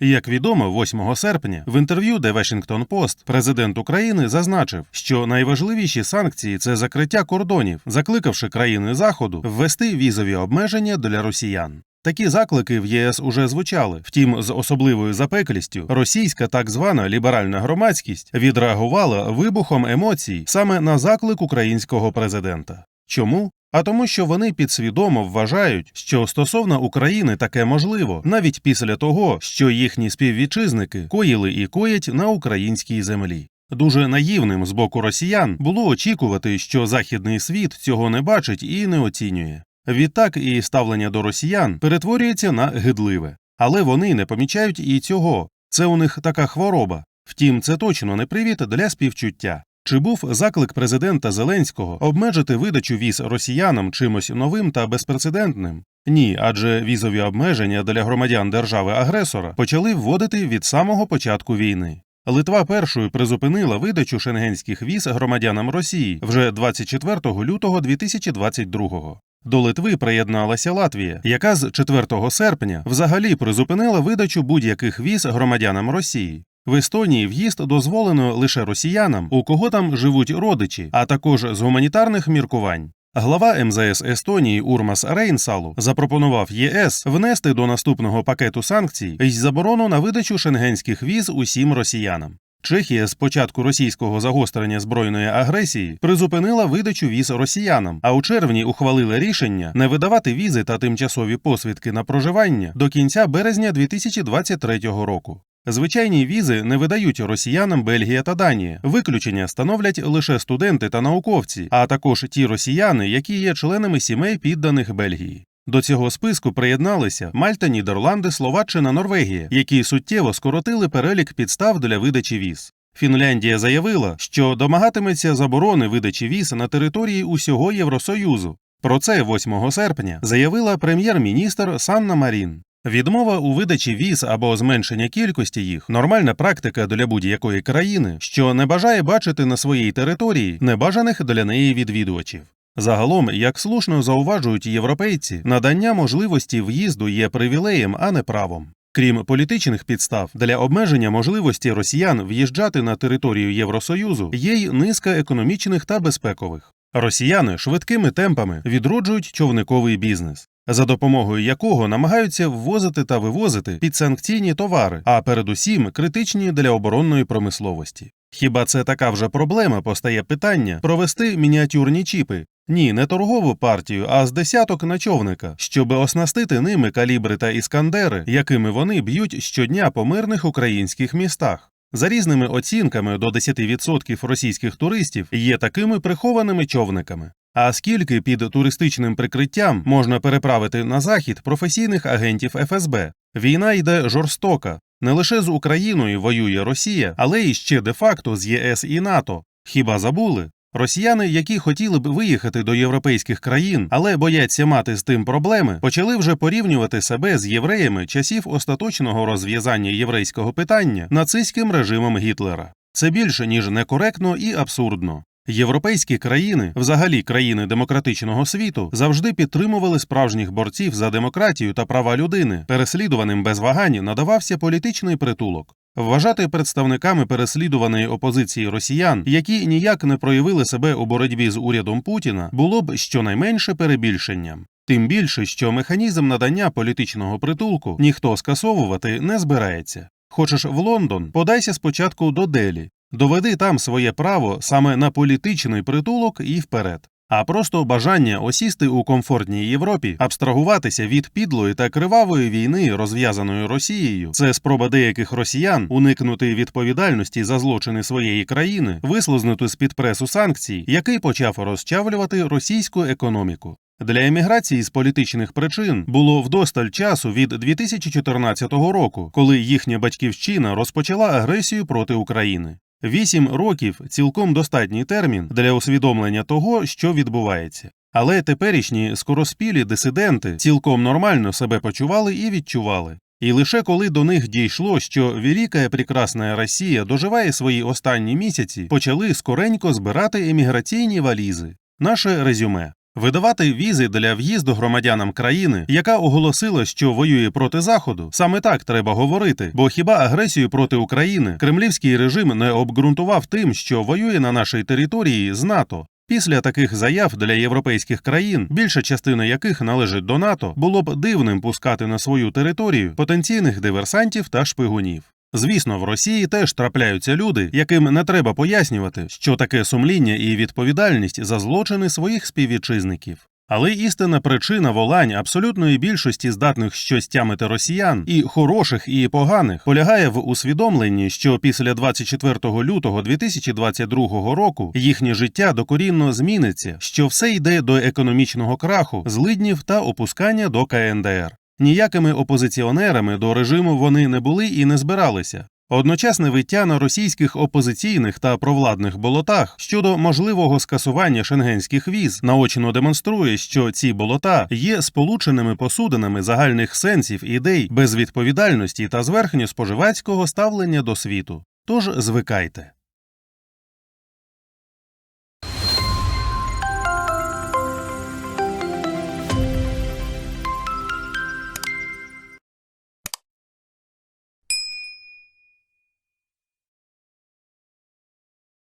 Як відомо, 8 серпня в інтерв'ю The Washington Post президент України зазначив, що найважливіші санкції це закриття кордонів, закликавши країни Заходу ввести візові обмеження для росіян. Такі заклики в ЄС уже звучали. Втім, з особливою запеклістю російська так звана ліберальна громадськість відреагувала вибухом емоцій саме на заклик українського президента. Чому? А тому, що вони підсвідомо вважають, що стосовно України таке можливо, навіть після того, що їхні співвітчизники коїли і коять на українській землі. Дуже наївним з боку росіян було очікувати, що західний світ цього не бачить і не оцінює. Відтак і ставлення до росіян перетворюється на гидливе, але вони не помічають і цього. Це у них така хвороба. Втім, це точно не привід для співчуття. Чи був заклик президента Зеленського обмежити видачу віз росіянам чимось новим та безпрецедентним? Ні, адже візові обмеження для громадян держави-агресора почали вводити від самого початку війни. Литва першою призупинила видачу шенгенських віз громадянам Росії вже 24 лютого 2022-го. До Литви приєдналася Латвія, яка з 4 серпня взагалі призупинила видачу будь-яких віз громадянам Росії. В Естонії в'їзд дозволено лише росіянам, у кого там живуть родичі, а також з гуманітарних міркувань. Глава МЗС Естонії Урмас Рейнсалу запропонував ЄС внести до наступного пакету санкцій й заборону на видачу шенгенських віз усім росіянам. Чехія з початку російського загострення збройної агресії призупинила видачу віз росіянам, а у червні ухвалила рішення не видавати візи та тимчасові посвідки на проживання до кінця березня 2023 року. Звичайні візи не видають росіянам Бельгія та Данія. Виключення становлять лише студенти та науковці, а також ті росіяни, які є членами сімей підданих Бельгії. До цього списку приєдналися Мальта, Нідерланди, Словаччина, Норвегія, які суттєво скоротили перелік підстав для видачі віз. Фінляндія заявила, що домагатиметься заборони видачі віз на території усього Євросоюзу. Про це 8 серпня заявила прем'єр-міністр Санна Марін. Відмова у видачі віз або зменшення кількості їх нормальна практика для будь-якої країни, що не бажає бачити на своїй території небажаних для неї відвідувачів. Загалом, як слушно зауважують європейці, надання можливості в'їзду є привілеєм, а не правом. Крім політичних підстав, для обмеження можливості росіян в'їжджати на територію Євросоюзу є й низка економічних та безпекових. Росіяни швидкими темпами відроджують човниковий бізнес, за допомогою якого намагаються ввозити та вивозити підсанкційні товари, а передусім критичні для оборонної промисловості. Хіба це така вже проблема постає питання провести мініатюрні чіпи? Ні, не торгову партію, а з десяток на човника, щоби оснастити ними калібри та іскандери, якими вони б'ють щодня по мирних українських містах. За різними оцінками, до 10% російських туристів є такими прихованими човниками. А скільки під туристичним прикриттям можна переправити на захід професійних агентів ФСБ? Війна йде жорстока. Не лише з Україною воює Росія, але й ще де-факто з ЄС і НАТО. Хіба забули? Росіяни, які хотіли б виїхати до європейських країн, але бояться мати з тим проблеми, почали вже порівнювати себе з євреями часів остаточного розв'язання єврейського питання нацистським режимом Гітлера. Це більше ніж некоректно і абсурдно. Європейські країни, взагалі країни демократичного світу, завжди підтримували справжніх борців за демократію та права людини. Переслідуваним без вагань надавався політичний притулок. Вважати представниками переслідуваної опозиції росіян, які ніяк не проявили себе у боротьбі з урядом Путіна, було б щонайменше перебільшенням. Тим більше, що механізм надання політичного притулку ніхто скасовувати не збирається. Хочеш в Лондон, подайся спочатку до Делі, доведи там своє право саме на політичний притулок і вперед. А просто бажання осісти у комфортній Європі, абстрагуватися від підлої та кривавої війни, розв'язаної Росією, це спроба деяких росіян уникнути відповідальності за злочини своєї країни, вислизнути з під пресу санкцій, який почав розчавлювати російську економіку. Для еміграції з політичних причин було вдосталь часу від 2014 року, коли їхня батьківщина розпочала агресію проти України. Вісім років цілком достатній термін для усвідомлення того, що відбувається. Але теперішні скороспілі дисиденти цілком нормально себе почували і відчували. І лише коли до них дійшло, що велика прекрасна Росія доживає свої останні місяці, почали скоренько збирати еміграційні валізи. Наше резюме. Видавати візи для в'їзду громадянам країни, яка оголосила, що воює проти заходу, саме так треба говорити. Бо хіба агресію проти України кремлівський режим не обґрунтував тим, що воює на нашій території з НАТО? Після таких заяв для європейських країн, більша частина яких належить до НАТО, було б дивним пускати на свою територію потенційних диверсантів та шпигунів. Звісно, в Росії теж трапляються люди, яким не треба пояснювати, що таке сумління і відповідальність за злочини своїх співвітчизників. Але істинна причина волань абсолютної більшості здатних щось тямити росіян, і хороших, і поганих, полягає в усвідомленні, що після 24 лютого 2022 року їхнє життя докорінно зміниться, що все йде до економічного краху, злиднів та опускання до КНДР. Ніякими опозиціонерами до режиму вони не були і не збиралися. Одночасне виття на російських опозиційних та провладних болотах щодо можливого скасування шенгенських віз наочно демонструє, що ці болота є сполученими посудинами загальних сенсів, ідей, безвідповідальності та зверхньо споживацького ставлення до світу. Тож звикайте.